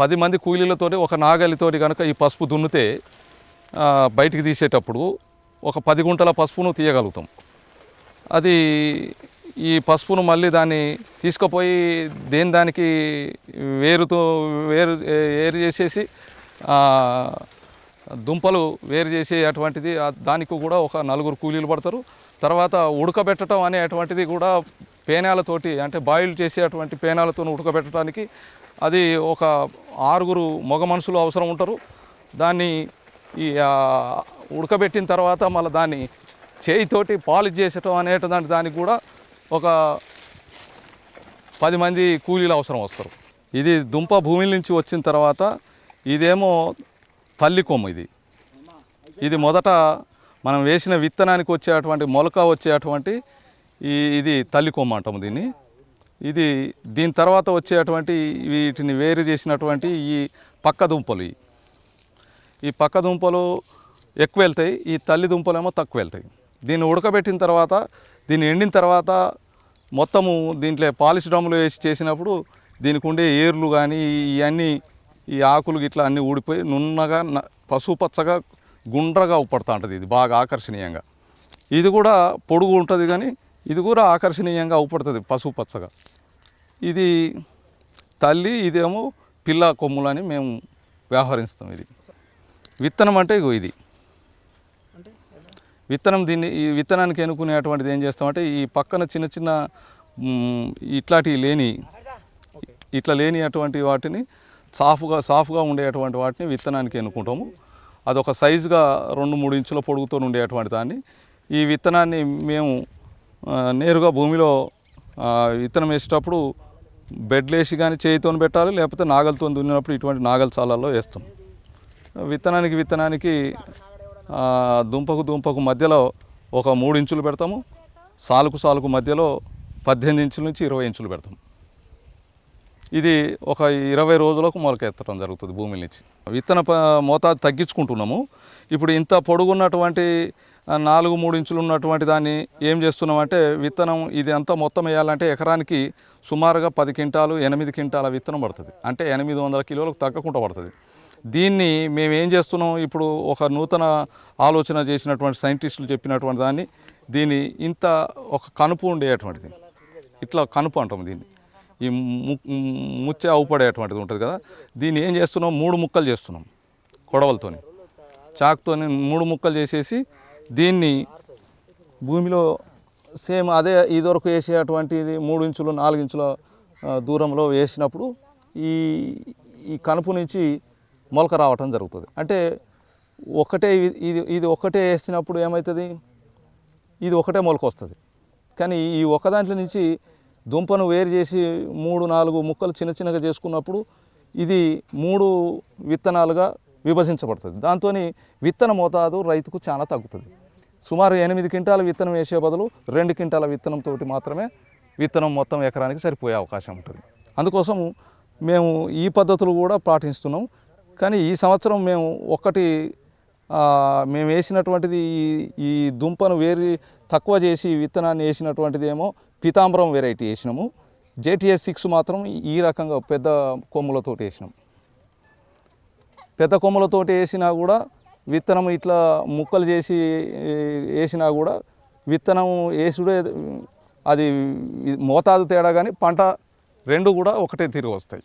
పది మంది కూలీలతోటి ఒక నాగలితోటి కనుక ఈ పసుపు దున్నితే బయటికి తీసేటప్పుడు ఒక పది గుంటల పసుపును తీయగలుగుతాం. అది ఈ పసుపును మళ్ళీ దాన్ని తీసుకుపోయి దేని దానికి వేరుతో వేరు వేరు చేసేసి దుంపలు వేరు చేసే అటువంటిది దానికి కూడా ఒక నలుగురు కూలీలు పడతారు. తర్వాత ఉడకబెట్టడం అనేటువంటిది కూడా పేనాలతోటి అంటే బాయిల్ చేసేటువంటి పేనాలతో ఉడకబెట్టడానికి అది ఒక ఆరుగురు మగ మనుషులు అవసరం ఉంటారు. దాన్ని ఈ ఉడకబెట్టిన తర్వాత మళ్ళీ దాన్ని చేయితోటి పాలిష్ చేసటం అనేటువంటి దానికి కూడా ఒక పది మంది కూలీలు అవసరం వస్తారు. ఇది దుంప భూమి నుంచి వచ్చిన తర్వాత ఇదేమో తల్లి కొమ్ము ఇది. ఇది మొదట మనం వేసిన విత్తనానికి వచ్చేటువంటి మొలక వచ్చేటువంటి ఈ ఇది తల్లి కొమ్మ అంటాము దీన్ని. ఇది దీని తర్వాత వచ్చేటువంటి వీటిని వేరు చేసినటువంటి ఈ పక్క దుంపలు ఈ పక్క దుంపలు ఎక్కువ వెళ్తాయి ఈ తల్లి దుంపలేమో తక్కువ వెళ్తాయి దీన్ని ఉడకబెట్టిన తర్వాత దీన్ని ఎండిన తర్వాత మొత్తము దీంట్లో పాలిష్ డ్రమ్లు వేసి చేసినప్పుడు దీనికి ఉండే ఏర్లు కానీ ఇవన్నీ ఈ ఆకులు గిట్లా అన్నీ ఊడిపోయి నున్నగా న- పచ్చగా గుండ్రగా ఉపడుతూ ఉంటుంది ఇది బాగా ఆకర్షణీయంగా. ఇది కూడా పొడుగు ఉంటుంది కానీ ఇది కూడా ఆకర్షణీయంగా అవుపడుతుంది పసుపు పచ్చగా. ఇది తల్లి ఇదేమో పిల్ల కొమ్ములని మేము వ్యవహరిస్తాం ఇది. విత్తనం అంటే ఇగో ఇది. విత్తనం దీన్ని ఈ విత్తనానికి ఎన్నుకునేటువంటిది ఏం చేస్తామంటే ఈ పక్కన చిన్న చిన్న ఇట్లాంటివి లేని ఇట్లా లేని అటువంటి వాటిని సాఫ్గా సాఫ్గా ఉండేటువంటి వాటిని విత్తనానికి ఎన్నుకుంటాము. అదొక సైజుగా రెండు మూడు ఇంచుల పొడుగుతో ఉండేటువంటి దాన్ని. ఈ విత్తనాన్ని మేము నేరుగా భూమిలో విత్తనం వేసేటప్పుడు బెడ్లు వేసి కానీ చేయితో పెట్టాలి లేకపోతే నాగలతో దున్నినప్పుడు ఇటువంటి నాగల చాలాల్లో వేస్తాం. విత్తనానికి విత్తనానికి దుంపకు దుంపకు మధ్యలో ఒక మూడు ఇంచులు పెడతాము సాలుకు సాలుకు మధ్యలో పద్దెనిమిది ఇంచుల నుంచి ఇరవై ఇంచులు పెడతాం. ఇది ఒక ఇరవై రోజులకు మొలకెత్తడం జరుగుతుంది భూమి నుంచి. విత్తన ప- మోతాదు తగ్గించుకుంటున్నాము. ఇప్పుడు ఇంత పొడుగున్నటువంటి నాలుగు మూడు ఇంచులు ఉన్నటువంటి దాన్ని ఏం చేస్తున్నామంటే విత్తనం ఇది అంతా మొత్తం వేయాలంటే ఎకరానికి సుమారుగా పది క్వింటాలు ఎనిమిది క్వింటాల విత్తనం పడుతుంది. అంటే ఎనిమిది వందల కిలోలకు తగ్గకుండా పడుతుంది. దీన్ని మేము ఏం చేస్తున్నాం? ఇప్పుడు ఒక నూతన ఆలోచన చేసినటువంటి సైంటిస్టులు చెప్పినటువంటి దాన్ని దీన్ని ఇంత ఒక కనుపు ఉండేటువంటిది ఇట్లా కనుపు అంటాం దీన్ని. ఈ ము ముచ్చే అవుపడేటువంటిది ఉంటుంది కదా. దీన్ని ఏం చేస్తున్నాం? మూడు ముక్కలు చేస్తున్నాం కొడవలతోని. చాకుతోని మూడు ముక్కలు చేసేసి దీన్ని భూమిలో సేమ్ అదే ఇదివరకు వేసేటువంటిది మూడు ఇంచులు నాలుగు ఇంచుల దూరంలో వేసినప్పుడు ఈ ఈ కనుపు నుంచి మొలక రావటం జరుగుతుంది. అంటే ఒకటే ఇది- ఇది ఇది ఒకటే వేసినప్పుడు ఏమవుతుంది ఇది ఒకటే మొలక వస్తుంది. కానీ ఈ ఒక దాంట్లో నుంచి దుంపను వేరు చేసి మూడు నాలుగు ముక్కలు చిన్న చిన్నగా చేసుకున్నప్పుడు ఇది మూడు విత్తనాలుగా విభజించబడుతుంది. దాంతో విత్తన మోతాదు రైతుకు చాలా తగ్గుతుంది. సుమారు ఎనిమిది క్వింటాల విత్తనం వేసే బదులు రెండు క్వింటాల విత్తనంతో మాత్రమే విత్తనం మొత్తం ఎకరానికి సరిపోయే అవకాశం ఉంటుంది. అందుకోసం మేము ఈ పద్ధతులు కూడా పాటిస్తున్నాం. కానీ ఈ సంవత్సరం మేము ఒకటి మేము వేసినటువంటిది ఈ- ఈ దుంపను వేరి తక్కువ చేసి విత్తనాన్ని వేసినటువంటిది ఏమో పీతాంబరం వెరైటీ వేసినాము. జేటీఎస్ సిక్స్ మాత్రం ఈ రకంగా పెద్ద కొమ్ములతో వేసినాం. పెద్ద కొమ్మలతోటి వేసినా కూడా విత్తనం ఇట్లా ముక్కలు చేసి వేసినా కూడా విత్తనం వేసుడే అది మోతాదు తేడా కానీ పంట రెండు కూడా ఒకటే తిరిగి వస్తాయి.